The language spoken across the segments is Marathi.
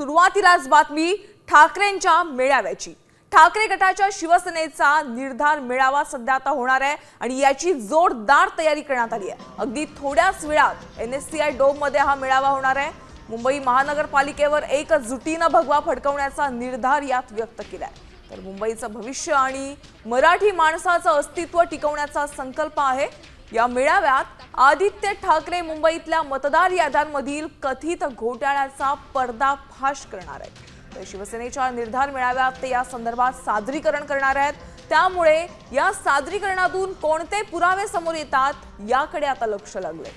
सुरुवातीलाच बातमी ठाकरेंच्या मेळाव्याची. ठाकरे गटाच्या शिवसेनेचा निर्धार मेळावा सध्या आता होणार आहे आणि याची जोरदार तयारी करण्यात आली आहे. अगदी थोड्याच वेळात एन एस सी आय डोममध्ये हा मेळावा होणार आहे. मुंबई महानगरपालिकेवर एक जुटीनं भगवा फडकवण्याचा निर्धार यात व्यक्त केलाय. तर मुंबईचं भविष्य आणि मराठी माणसाचं अस्तित्व टिकवण्याचा संकल्प आहे. या मेळाव्यात आदित्य ठाकरे मुंबईतल्या मतदार याद्यांमधील कथित घोटाळ्याचा पर्दाफाश करणार आहेत. तर शिवसेनेच्या निर्धार मेळाव्यात ते या संदर्भात सादरीकरण करणार आहेत. त्यामुळे या सादरीकरणातून कोणते पुरावे समोर येतात याकडे आता लक्ष लागलंय.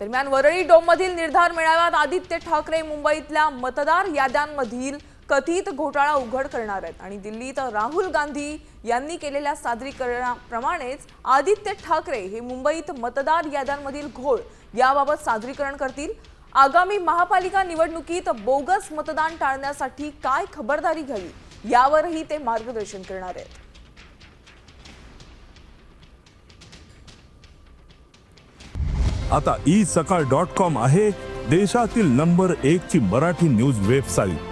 दरम्यान वरळी डोममधील निर्धार मेळाव्यात आदित्य ठाकरे मुंबईतल्या मतदार याद्यांमधील कथित घोटाळा उघड करणार आहेत. आणि दिल्लीत राहुल गांधी यांनी केलेल्या सादरीकरणाप्रमाणेच आदित्य ठाकरे हे मुंबईत मतदार याद्यांमधील घोळ याबाबत सादरीकरण करतील. आगामी महापालिका निवडणुकीत बोगस मतदान टाळण्यासाठी काय खबरदारी घ्यावी यावरही ते मार्गदर्शन करणार आहेत. आता ई सकाळ डॉट कॉम आहे देशातील नंबर एक ची मराठी न्यूज वेबसाईट